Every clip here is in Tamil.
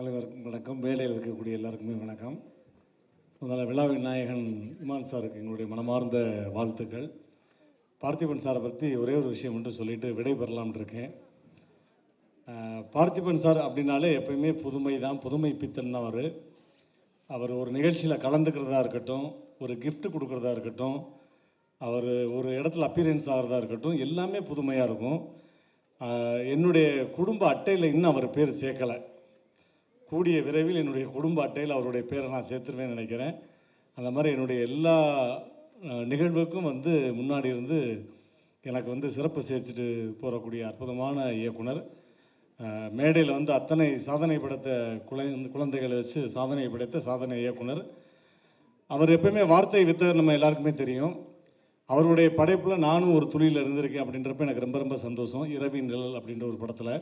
அனைவருக்கும் வணக்கம். வேலையில் இருக்கக்கூடிய எல்லாருக்குமே வணக்கம். முதல்ல விழாவின் நாயகன் இமான் சாருக்கு எங்களுடைய மனமார்ந்த வாழ்த்துக்கள். பார்த்திபன் சாரை பற்றி ஒரே ஒரு விஷயம் மட்டும் சொல்லிட்டு விடைபெறலாம்னு இருக்கேன். பார்த்திபன் சார் அப்படின்னாலே எப்பயுமே புதுமை தான் புதுமை பித்தன் தான் அவர். அவர் ஒரு நிகழ்ச்சியில் கலந்துக்கிறதா இருக்கட்டும் ஒரு கிஃப்ட் கொடுக்குறதா இருக்கட்டும் அவர் ஒரு இடத்துல அப்பியரன்ஸ் ஆகிறதா இருக்கட்டும் எல்லாமே புதுமையாக இருக்கும். என்னுடைய குடும்ப அட்டையில் இன்னும் அவர் பேர் சேர்க்கலை. கூடிய விரைவில் என்னுடைய குடும்ப அட்டையில் அவருடைய பேரை நான் சேர்த்துருவேன் நினைக்கிறேன். அந்த மாதிரி என்னுடைய எல்லா நிகழ்வுக்கும் வந்து முன்னாடி இருந்து எனக்கு வந்து சிறப்பு சேர்த்துட்டு போகக்கூடிய அற்புதமான இயக்குனர். மேடையில் வந்து அத்தனை சாதனை படைத்த குழந்தை குழந்தைகளை வச்சு சாதனை படைத்த சாதனை இயக்குனர். அவர் எப்பயுமே வார்த்தை வித்தவர் நம்ம எல்லாருக்குமே தெரியும். அவருடைய படைப்பில் நானும் ஒரு துளியில் இருந்திருக்கேன் அப்படின்றப்ப எனக்கு ரொம்ப ரொம்ப சந்தோஷம். இரவின் நிழல் அப்படின்ற ஒரு படத்தில்.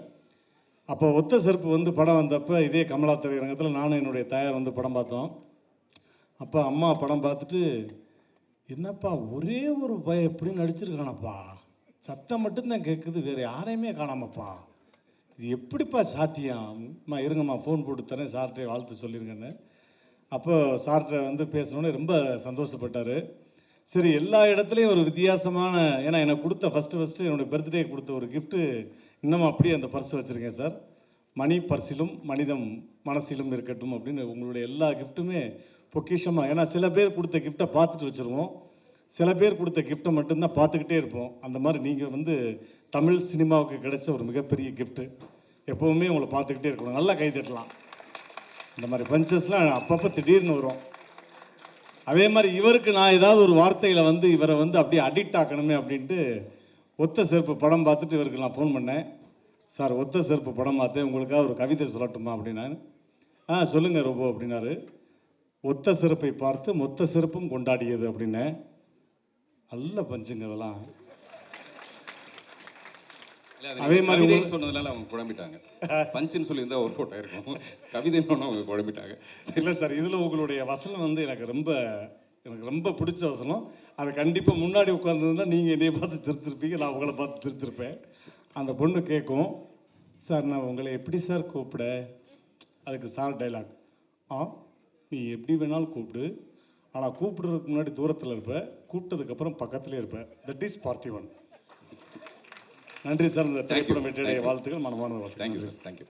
அப்போ ஒத்த செருப்பு வந்து படம் வந்தப்போ இதே கமலா திரையரங்கத்தில் நானும் என்னுடைய தாயார் வந்து படம் பார்த்தோம். அப்போ அம்மா படம் பார்த்துட்டு என்னப்பா ஒரே ஒரு பய எப்படி நடிச்சிருக்கானப்பா. சத்தம் மட்டும்தான் கேட்குது வேறு யாரையுமே காணாமப்பா. இது எப்படிப்பா சாத்தியம்? இருங்கம்மா ஃபோன் போட்டு தரேன் சார்கிட்ட வாழ்த்து சொல்லியிருக்கேன்னு அப்போ சார்கிட்ட வந்து பேசணுன்னு ரொம்ப சந்தோஷப்பட்டார். சரி எல்லா இடத்துலையும் ஒரு வித்தியாசமான ஏன்னா எனக்கு கொடுத்த ஃபஸ்ட்டு ஃபஸ்ட்டு என்னுடைய பர்த்டே கொடுத்த ஒரு கிஃப்ட்டு இன்னமும் அப்படியே அந்த பர்ஸ் வச்சுருக்கேன் சார். மணி பர்சிலும் மனிதம் மனசிலும் இருக்கட்டும் அப்படின்னு உங்களுடைய எல்லா கிஃப்ட்டுமே பொக்கிஷமாக ஏன்னா சில பேர் கொடுத்த கிஃப்ட்டை பார்த்துட்டு வச்சுருவோம். சில பேர் கொடுத்த கிஃப்ட்டை மட்டும்தான் பார்த்துக்கிட்டே இருப்போம். அந்த மாதிரி நீங்கள் வந்து தமிழ் சினிமாவுக்கு கிடைச்ச ஒரு மிகப்பெரிய கிஃப்ட்டு எப்போவுமே உங்களை பார்த்துக்கிட்டே இருக்கணும். நல்லா கை தட்டலாம். இந்த மாதிரி பஞ்சஸ்லாம் அப்பப்போ திடீர்னு வரும். அதே மாதிரி இவருக்கு நான் ஏதாவது ஒரு வார்த்தையில் வந்து இவரை வந்து அப்படியே அடிக்ட் ஆக்கணுமே அப்படின்ட்டு ஒத்த செருப்பு படம் பார்த்துட்டு இவருக்கு நான் ஃபோன் பண்ணேன். சார் ஒத்த செருப்பு படம் பார்த்தேன். உங்களுக்காக ஒரு கவிதை சொல்லட்டுமா? அப்படின்னா ஆ சொல்லுங்கள் ரொம்ப அப்படின்னாரு. ஒத்த சிறப்பை பார்த்து மொத்த சிறப்பும் கொண்டாடியது அப்படின்னு நல்ல பஞ்சுங்க அதெல்லாம் அது மாதிரி சொன்னதுனால அவங்க குழம்பிட்டாங்க பஞ்சுன்னு சொல்லியிருந்தா ஒரு போட்டோ இருக்கும். கவிதைன்னு ஒன்று அவங்க குழம்பிட்டாங்க இல்லை சார் இதில் உங்களுடைய வசனம் வந்து எனக்கு ரொம்ப எனக்கு ரொம்ப பிடிச்ச வசனம். அது கண்டிப்பாக முன்னாடி உட்காந்துருந்தா நீங்கள் என்னைய பார்த்து சிரிச்சிருப்பீங்க நான் உங்களை பார்த்து சிரிச்சிருப்பேன். அந்த பொண்ணு கேட்கும் சார் நான் உங்களை எப்படி சார் கூப்பிட? அதுக்கு சார் டைலாக் ஆ நீ எப்படி வேணாலும் கூப்பிடு. ஆனால் கூப்பிடுறதுக்கு முன்னாடி தூரத்தில் இருப்ப கூப்பிட்டதுக்கப்புறம் பக்கத்துலேயே இருப்ப. தட் இஸ் பார்த்திவன் நன்றி சார். இந்த திரைப்படம் வெற்றியுடைய வாழ்த்துக்கள். மனமான வாழ்த்துக்கள். Thank you sir thank you